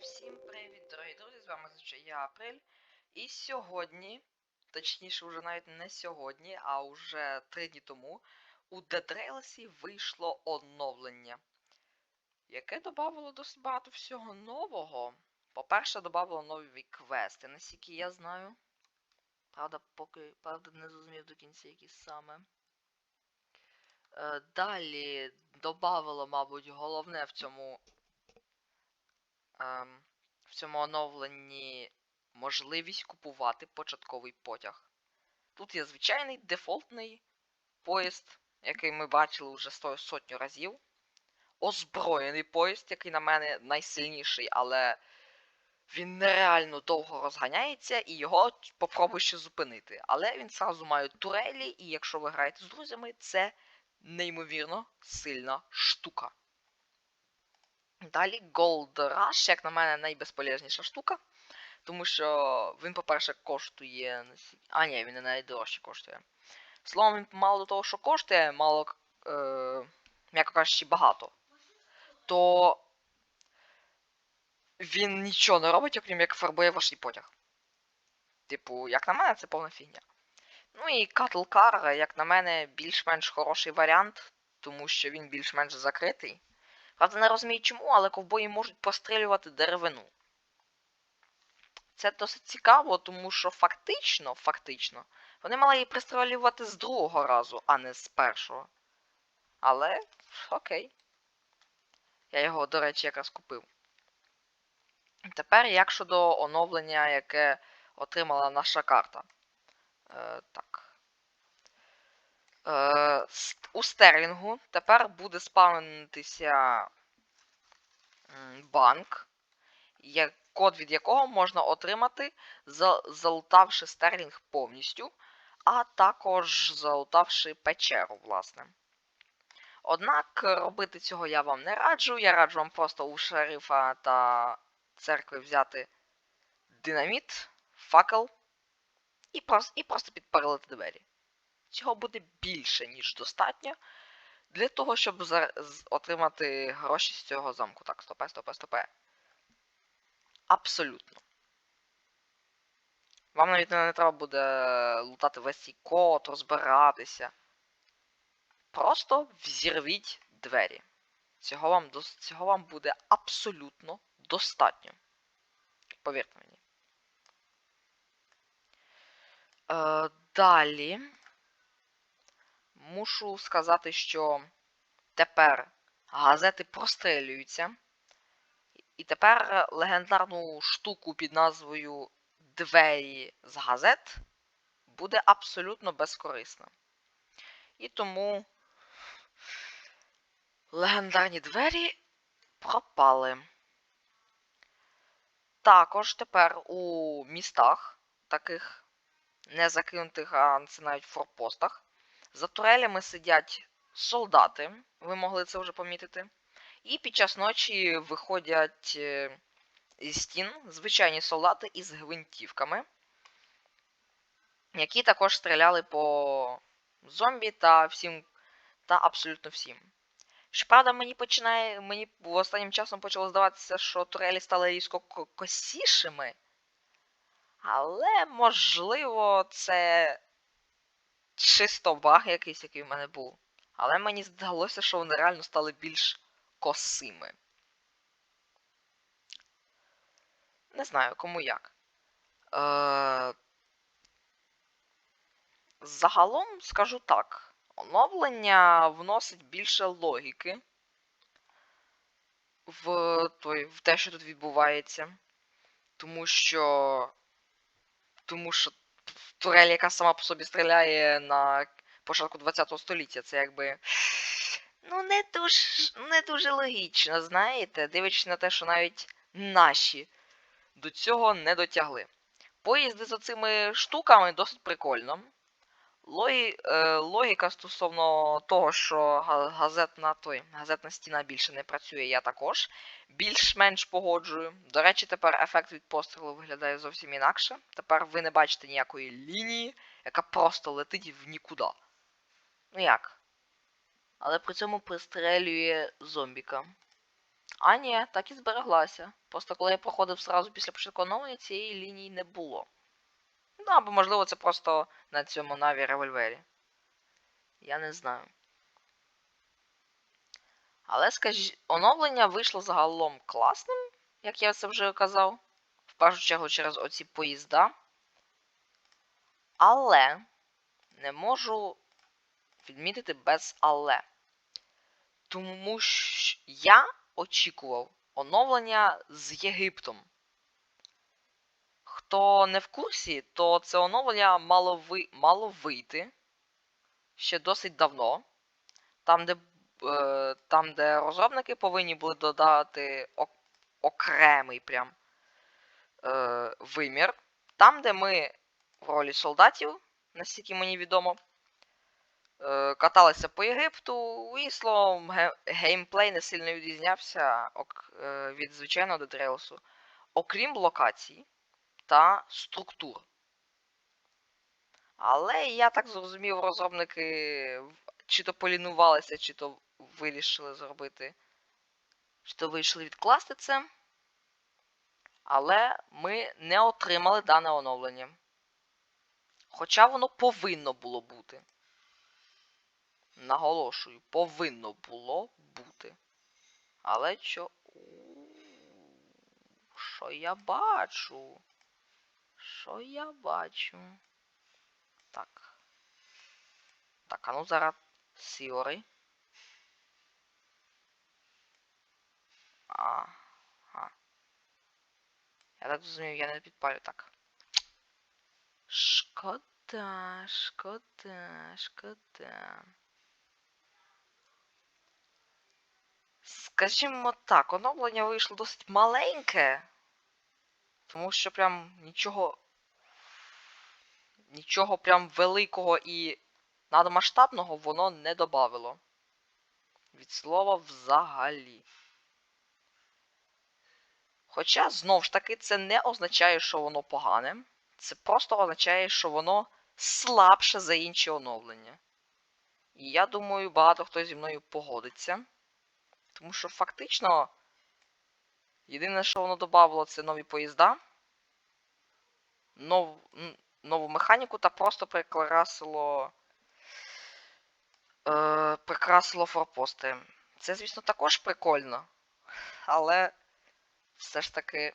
Всім привіт, дорогі друзі! З вами звичайно я Апрель. І сьогодні, точніше, вже навіть не сьогодні, а вже три дні тому, у Dead Rails вийшло оновлення, яке додавало досить багато всього нового. По-перше, додавало нові квести, наскільки я знаю. Правда, поки правда не зрозумів до кінця, які саме. Е, далі додавало, мабуть, головне в цьому ем, в цьому оновленні можливість купувати початковий потяг. Тут є звичайний дефолтний поїзд, який ми бачили вже сотню разів. Озброєний поїзд, який на мене найсильніший, але він нереально довго розганяється і його попробуй ще зупинити. Але він зразу має турелі, і якщо ви граєте з друзями, це неймовірно сильна штука. Далі Gold Rush, як на мене, найбезполезніша штука. Тому що він, по-перше, коштує. А, ні, він не найдорожче коштує. Словом, він мало того, що коштує, мало, е, м'яко кажучи, багато. То він нічого не робить, окрім як фарбує ваш потяг. Типу, як на мене, це повна фігня. Ну і Cattle Car, як на мене, більш-менш хороший варіант, тому що він більш-менш закритий. Правда, не розумію чому, але ковбої можуть пострілювати деревину. Це досить цікаво, тому що фактично, фактично, вони мали її пристрелювати з другого разу, а не з першого. Але, окей. Я його, до речі, якраз купив. Тепер як щодо оновлення, яке отримала наша карта. Е, Так. Е, у стерлінгу тепер буде спавнитися банк, код від якого можна отримати, залутавши стерлінг повністю, а також залутавши печеру, власне. Однак робити цього я вам не раджу. Я раджу вам просто у шерифа та церкви взяти динаміт, факел і просто, і просто підпалити двері. Цього буде більше, ніж достатньо. Для того, щоб отримати гроші з цього замку. Так, стопе, стопе, стопе. Абсолютно. Вам навіть не треба буде лутати весь цей код, розбиратися. Просто взірвіть двері. Цього вам цього вам буде абсолютно достатньо. Повірте мені. Е, Далі мушу сказати, що тепер газети прострелюються. І тепер легендарну штуку під назвою Двері з газет буде абсолютно безкорисна. І тому легендарні двері пропали. Також тепер у містах, таких не закинутих, а це навіть форпостах, за турелями сидять солдати, ви могли це вже помітити. І під час ночі виходять е, зі стін звичайні солдати із гвинтівками, які також стріляли по зомбі та всім та абсолютно всім. Щоправда, мені починає. Мені останнім часом почало здаватися, що турелі стали різко косішими. Але, можливо, це чисто баг якийсь, який в мене був. Але мені здалося, що вони реально стали більш косими. Не знаю, кому як. Е... Загалом скажу так. Оновлення вносить більше логіки в той, в те, що тут відбувається. Тому що. Тому що турель, яка сама по собі стріляє на початку 20 століття, це якби. Ну, не дуже не дуже логічно, знаєте, дивлячись на те, що навіть наші до цього не дотягли. Поїзди за цими штуками досить прикольно. Логі, е, Логіка стосовно того, що газетна той, газетна стіна більше не працює, я також більш-менш погоджую. До речі, тепер ефект від пострілу виглядає зовсім інакше. Тепер ви не бачите ніякої лінії, яка просто летить в нікуди. Ну як? Але при цьому пристрелює зомбіка. А ні, так і збереглася. Просто коли я проходив сразу після початку оновлення, цієї лінії не було. Ну, або можливо це просто на цьому наві револьвері. Я не знаю. Але скажіть, оновлення вийшло загалом класним, як я це вже казав. В першу чергу через оці поїзда. Але не можу відмітити без але. Тому що я очікував оновлення з Єгиптом. Хто не в курсі, то це оновлення мало, ви... мало вийти ще досить давно. Там, де, е, там, де розробники повинні були додати окремий прям е, вимір. Там, де ми в ролі солдатів, наскільки мені відомо, е, каталися по Єгипту, і словом, ге- геймплей не сильно відрізнявся ок, е, від звичайного Rails, окрім локацій та структур. Але я так зрозумів, розробники чи то полінувалися, чи то вирішили зробити, чи то вирішили відкласти це. Але ми не отримали дане оновлення. Хоча воно повинно було бути. Наголошую, повинно було бути. Але що. Що я бачу? Що я бачу? Так. Так, а ну зараз Сіори. Ага. Я так зрозумів, я не підпалю так. Шкода, шкода, шкода. Скажімо так, оновлення вийшло досить маленьке. Тому що прям нічого. Нічого прям великого і надмасштабного воно не добавило. Від слова взагалі. Хоча, знову ж таки, це не означає, що воно погане. Це просто означає, що воно слабше за інші оновлення. І я думаю, багато хто зі мною погодиться. Тому що фактично. Єдине, що воно додавало, це нові поїзда, нов, нову механіку та просто прикрасило. Е, прикрасило форпости. Це, звісно, також прикольно. Але все ж таки.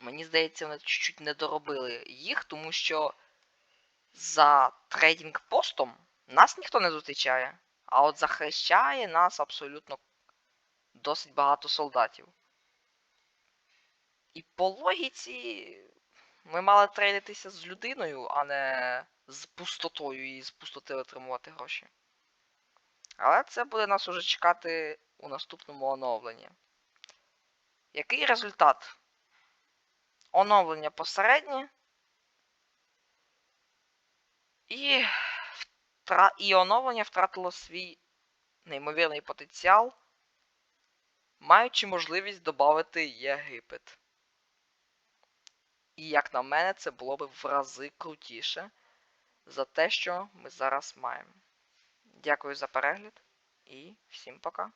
Мені здається, вони чуть-чуть не доробили їх, тому що за трейдинг постом нас ніхто не зустрічає. А от захищає нас абсолютно досить багато солдатів. І по логіці ми мали трейдитися з людиною, а не з пустотою і з пустоти отримувати гроші. Але це буде нас уже чекати у наступному оновленні. Який результат? Оновлення посереднє. І, втра... і оновлення втратило свій неймовірний потенціал, маючи можливість додати Єгипет. І, як на мене, це було б в рази крутіше за те, що ми зараз маємо. Дякую за перегляд і всім пока.